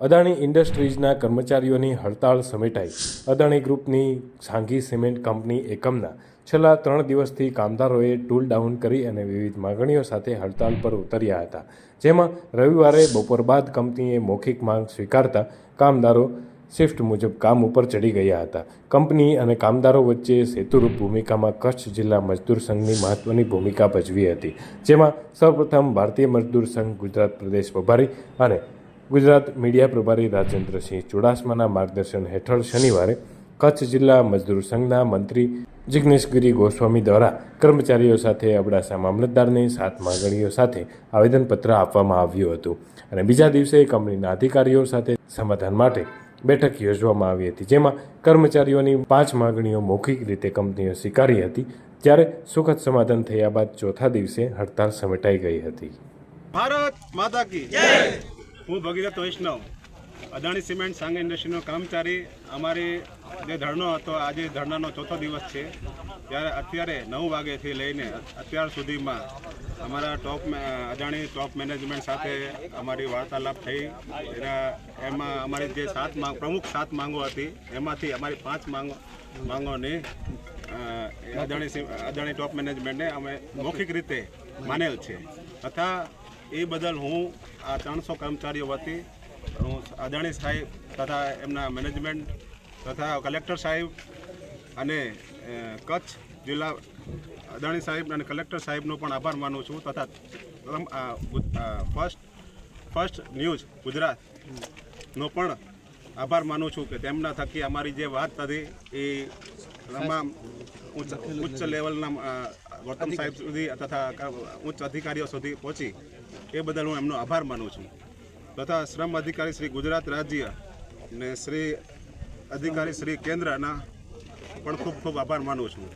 અદાણી ઇન્ડસ્ટ્રીઝના કર્મચારીઓની હડતાળ સમેટાઈ. અદાણી ગ્રુપની સાંઘી સિમેન્ટ કંપની એકમના છેલ્લા ત્રણ દિવસથી કામદારોએ ટૂલ ડાઉન કરી અને વિવિધ માગણીઓ સાથે હડતાળ પર ઉતર્યા હતા. જેમાં રવિવારે બપોર બાદ કંપનીએ મૌખિક માંગ સ્વીકારતા કામદારો શિફ્ટ મુજબ કામ ઉપર ચડી ગયા હતા. કંપની અને કામદારો વચ્ચે સેતુરૂપ ભૂમિકામાં કચ્છ જિલ્લા મજદૂર સંઘની મહત્વની ભૂમિકા ભજવી હતી, જેમાં સૌપ્રથમ ભારતીય મજદૂર સંઘ ગુજરાત પ્રદેશ પ્રભારી અને ગુજરાત મીડિયા પ્રભારી રાજેન્દ્રસિંહ ચુડાસમાના માર્ગદર્શન હેઠળ શનિવારે કચ્છ જિલ્લા મજદૂર સંઘના મંત્રી જિજ્ઞેશગીરી ગોસ્વામી દ્વારા કર્મચારીઓ સાથે અબડાસા મામલતદારને સાત માગણીઓ સાથે આવેદનપત્ર આપવામાં આવ્યું હતું. અને બીજા દિવસે કંપનીના અધિકારીઓ સાથે સમાધાન માટે બેઠક યોજવામાં આવી હતી, જેમાં કર્મચારીઓની પાંચ માગણીઓ મૌખિક રીતે કંપનીઓ સ્વીકારી હતી ત્યારે સુખદ સમાધાન થયા બાદ ચોથા દિવસે હડતાળ સમેટાઈ ગઈ હતી. ભારત માતા કી હું ભગીરથ વૈષ્ણવ, અદાણી સિમેન્ટ સાંગ ઇન્ડસ્ટ્રીનો કર્મચારી અમારી જે ધરણો હતો, આજે ધરણાનો ચોથો દિવસ છે. ત્યારે અત્યારે નવ વાગ્યાથી લઈને અત્યાર સુધીમાં અમારા ટોપ અદાણી ટોપ મેનેજમેન્ટ સાથે અમારી વાર્તાલાપ થઈ. એના, એમાં અમારી જે સાત માંગ, પ્રમુખ સાત માંગો હતી, એમાંથી અમારી પાંચ માંગો, માંગોની અદાણી અદાણી ટોપ મેનેજમેન્ટને અમે મૌખિક રીતે માનેલ છે. તથા એ બદલ હું આ ત્રણસો કર્મચારીઓ વતી હું અદાણી સાહેબ તથા એમના મેનેજમેન્ટ તથા કલેક્ટર સાહેબ અને કચ્છ જિલ્લા અદાણી સાહેબ અને કલેક્ટર સાહેબનો પણ આભાર માનું છું તથા ફર્સ્ટ ફર્સ્ટ ન્યૂઝ ગુજરાતનો પણ આભાર માનું છું કે તેમના થકી અમારી જે વાત હતી એ તમામ ઉચ્ચ ઉચ્ચ લેવલના ગૌતમ સાહેબ સુધી તથા ઉચ્ચ અધિકારીઓ સુધી પહોંચી. એ બદલ હું એમનો આભાર માનું છું. તથા શ્રમ અધિકારી શ્રી ગુજરાત રાજ્ય ને શ્રી અધિકારી શ્રી કેન્દ્રના પણ ખૂબ ખૂબ આભાર માનું છું.